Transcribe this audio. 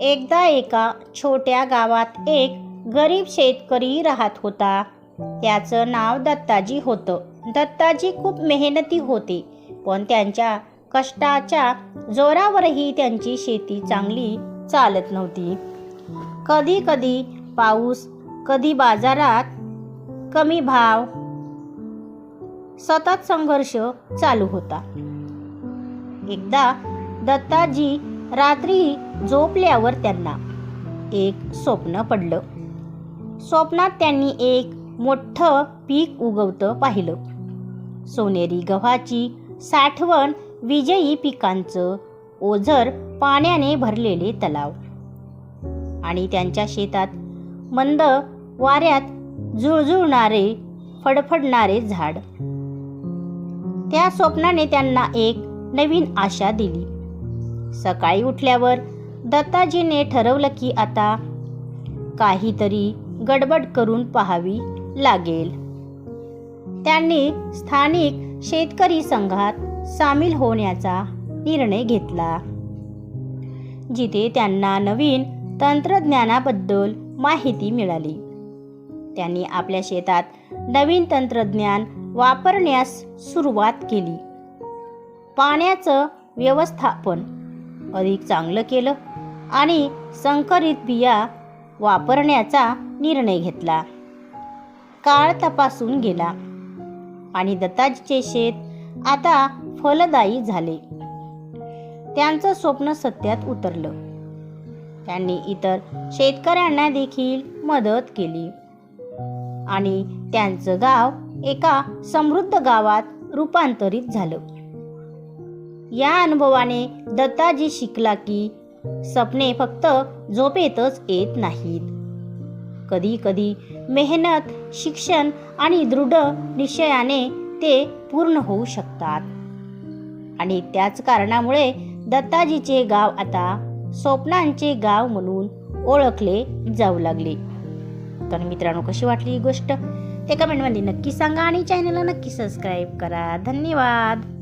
एकदा एका छोट्या गावात एक गरीब शेतकरी राहत होता. त्याचं नाव दत्ताजी होतं. दत्ताजी खूप मेहनती होते पण त्यांच्या कष्टाच्या जोरावरही त्यांची शेती चांगली चालत नव्हती. कधी कधी पाऊस कधी बाजारात कमी भाव सतत संघर्ष चालू होता. एकदा दत्ताजी रात्री झोपल्यावर त्यांना एक स्वप्न पडलं. स्वप्नात त्यांनी एक मोठं पीक उगवतं पाहिलं. सोनेरी गव्हाची साठवण विजयी पिकांचं ओझर पाण्याने भरलेले तलाव. आणि त्यांच्या शेतात मंद वाऱ्यात जुळजुळणारे फडफडणारे झाड. त्या स्वप्नाने त्यांना एक नवीन आशा दिली. सकाळी उठल्यावर दत्ताजीने ठरवलं की आता काहीतरी गडबड करून पाहावी लागेल. त्यांनी स्थानिक शेतकरी संघात सामील होण्याचा निर्णय घेतला. जिथे त्यांना नवीन तंत्रज्ञानाबद्दल माहिती मिळाली. त्यांनी आपल्या शेतात नवीन तंत्रज्ञान वापरण्यास सुरुवात केली. पाण्याचं व्यवस्थापन अधिक चांगलं केलं आणि संकरित बिया वापरण्याचा निर्णय घेतला. काळ तपासून गेला आणि दत्ताजीचे शेत आता फलदायी झाले. त्यांचं स्वप्न सत्यात उतरलं. त्यांनी इतर शेतकऱ्यांना देखील मदत केली आणि त्यांचं गाव एका समृद्ध गावात रूपांतरित झालं. या अनुभवाने दत्ताजी शिकला की सपने फक्त झोपेतच येत नाहीत. कधी कधी मेहनत शिक्षण आणि दृढ निश्चयाने ते पूर्ण होऊ शकतात. आणि त्याच कारणामुळे दत्ताजीचे गाव आता स्वप्नांचे गाव म्हणून ओळखले जाऊ लागले. तर मित्रांनो कशी वाटली ही गोष्ट? ते कमेंटमध्ये नक्की सांगा आणि चॅनलला नक्की सबस्क्राईब करा. धन्यवाद!